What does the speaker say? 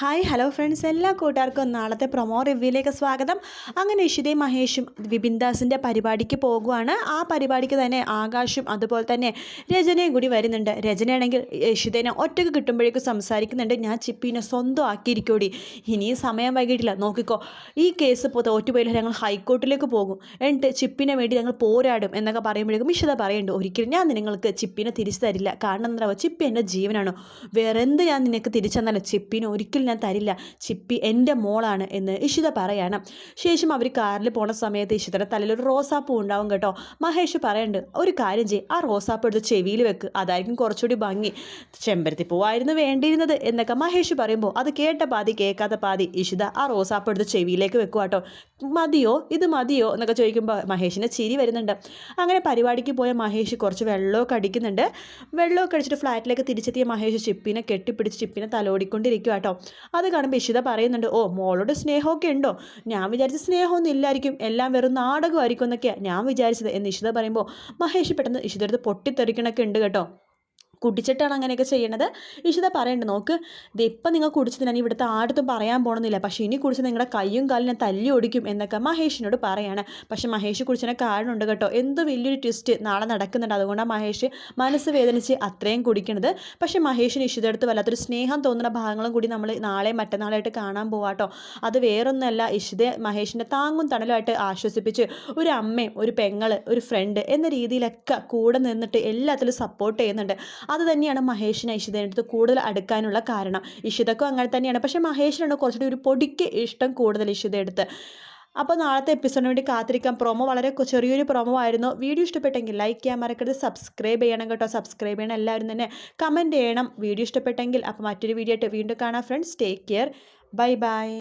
Hi hello friends എല്ലാ കൂട്ടുകാർക്കും നാളത്തെ പ്രൊമോ റിവ്യൂയിലേക്ക് സ്വാഗതം. അങ്ങനെ ഇഷിതയും മഹേഷും വിപിൻദാസിന്റെ പരിപാടിക്ക് പോകുവാണ്. ആ പരിപാടിക്ക് തന്നെ ആകാശും അതുപോലെ തന്നെ രചനയും കൂടി വരുന്നുണ്ട്. രചനയാണെങ്കിൽ ഇഷിതേനെ ഒറ്റയ്ക്ക് കിട്ടുമ്പോഴേക്കും സംസാരിക്കുന്നുണ്ട്. ഞാൻ ചിപ്പീനെ സ്വന്തം ആക്കിയിരിക്കൂടി. ഇനിയും സമയം വൈകിട്ടില്ല. നോക്കിക്കോ ഈ കേസ് ഇപ്പോൾ തോറ്റുപോയില്ല ഞങ്ങൾ ഹൈക്കോർട്ടിലേക്ക് പോകും. എന്നിട്ട് ചിപ്പിനെ വേണ്ടി ഞങ്ങൾ പോരാടും എന്നൊക്കെ പറയുമ്പോഴേക്കും ഇഷിത പറയുന്നുണ്ട് ഒരിക്കലും ഞാൻ നിങ്ങൾക്ക് ചിപ്പിനെ തിരിച്ചു തരില്ല. കാരണം എന്താ ചിപ്പി എന്റെ ജീവനാണ്. വേറെ എന്ത് ഞാൻ നിനക്ക് തിരിച്ചു തന്നാലും ചിപ്പിനെ ഒരിക്കലും ഞാൻ തരില്ല. ചിപ്പി എന്റെ മോളാണ് എന്ന് ഇഷിത പറയണം. ശേഷം അവർ കാറിൽ പോണ സമയത്ത് ഇഷിതയുടെ തലയിൽ ഒരു റോസാപ്പൂ ഉണ്ടാവും കേട്ടോ. മഹേഷ് പറയുന്നുണ്ട് ഒരു കാര്യം ചെയ്യും ആ റോസാപ്പൂ എടുത്ത് ചെവിയിൽ വെക്ക്. അതായിരിക്കും കുറച്ചുകൂടി ഭംഗി. ചെമ്പരത്തി പൂവായിരുന്നു വേണ്ടിയിരുന്നത് എന്നൊക്കെ മഹേഷ് പറയുമ്പോൾ അത് കേട്ട പാതി കേൾക്കാത്ത പാതി ഇഷിത ആ റോസാപ്പൂ എടുത്ത് ചെവിയിലേക്ക് വെക്കുക കേട്ടോ. മതിയോ? ഇത് മതിയോ? എന്നൊക്കെ ചോദിക്കുമ്പോൾ മഹേഷിന്റെ ചിരി വരുന്നുണ്ട്. അങ്ങനെ പരിപാടിക്ക് പോയ മഹേഷ് കുറച്ച് വെള്ളമൊക്കെ അടിക്കുന്നുണ്ട്. വെള്ളമൊക്കെ അടിച്ചിട്ട് ഫ്ലാറ്റിലേക്ക് തിരിച്ചെത്തിയ മഹേഷ് ചിപ്പിനെ കെട്ടിപ്പിടിച്ച് ചിപ്പിനെ തലോടിക്കൊണ്ടിരിക്കുക കേട്ടോ. അത് കാണുമ്പോൾ ഇഷിത പറയുന്നുണ്ട് ഓ മോളോട് സ്നേഹമൊക്കെ ഉണ്ടോ? ഞാൻ വിചാരിച്ച സ്നേഹമൊന്നും ഇല്ലായിരിക്കും എല്ലാം വെറും നാടകമായിരിക്കും എന്നൊക്കെയാണ് ഞാൻ വിചാരിച്ചത്. എന്ന് ഇഷിത പറയുമ്പോൾ മഹേഷ് പെട്ടെന്ന് ഇഷിതടുത്ത് പൊട്ടിത്തെറിക്കണൊക്കെ ഉണ്ട് കേട്ടോ. കുടിച്ചിട്ടാണ് അങ്ങനെയൊക്കെ ചെയ്യണത്. ഇഷിത പറയേണ്ടത് നോക്ക് ഇത് ഇപ്പം നിങ്ങൾ കുടിച്ചത് ഞാൻ ഇവിടുത്തെ ആടത്തും പറയാൻ പോകണമെന്നില്ല പക്ഷേ ഇനി കുടിച്ച് നിങ്ങളുടെ കയ്യും കാലും ഞാൻ തല്ലി ഒടിക്കും എന്നൊക്കെ മഹേഷിനോട് പറയാണ്. പക്ഷേ മഹേഷ് കുടിച്ചതിനെ കാരണമുണ്ട് കേട്ടോ. എന്ത് വലിയൊരു ട്വിസ്റ്റ് നാളെ നടക്കുന്നുണ്ട്. അതുകൊണ്ടാണ് മഹേഷ് മനസ്സ് വേദനിച്ച് അത്രയും കുടിക്കണത്. പക്ഷേ മഹേഷിന് ഇഷിത അടുത്ത് വല്ലാത്തൊരു സ്നേഹം തോന്നുന്ന ഭാഗങ്ങളും കൂടി നമ്മൾ നാളെ മറ്റന്നാളായിട്ട് കാണാൻ പോവാട്ടോ അത് വേറൊന്നല്ല ഇഷിത മഹേഷിന്റെ താങ്ങും തണലുമായിട്ട് ആശ്വസിപ്പിച്ച് ഒരു അമ്മയും ഒരു പെങ്ങൾ ഒരു ഫ്രണ്ട് എന്ന രീതിയിലൊക്കെ കൂടെ നിന്നിട്ട് എല്ലാത്തിലും സപ്പോർട്ട് ചെയ്യുന്നുണ്ട്. അത് തന്നെയാണ് മഹേഷിന് ഇഷിതയുടെ അടുത്ത് കൂടുതൽ അടുക്കാനുള്ള കാരണം. ഇഷിതക്കും അങ്ങനെ തന്നെയാണ്. പക്ഷേ മഹേഷിനാണ് കുറച്ചുകൂടി ഒരു പൊടിക്ക് ഇഷ്ടം കൂടുതൽ ഇഷിതയെടുത്ത് അപ്പോൾ നാളത്തെ എപ്പിസോഡിന് വേണ്ടി കാത്തിരിക്കാം. പ്രൊമോ വളരെ ചെറിയൊരു പ്രൊമോ ആയിരുന്നു. വീഡിയോ ഇഷ്ടപ്പെട്ടെങ്കിൽ ലൈക്ക് ചെയ്യാൻ മറക്കരുത്. സബ്സ്ക്രൈബ് ചെയ്യണം കേട്ടോ. സബ്സ്ക്രൈബ് ചെയ്യണം. എല്ലാവരും തന്നെ കമന്റ് ചെയ്യണം. വീഡിയോ ഇഷ്ടപ്പെട്ടെങ്കിൽ അപ്പോൾ മറ്റൊരു വീഡിയോ ആയിട്ട് വീണ്ടും കാണാം. Friends take care bye bye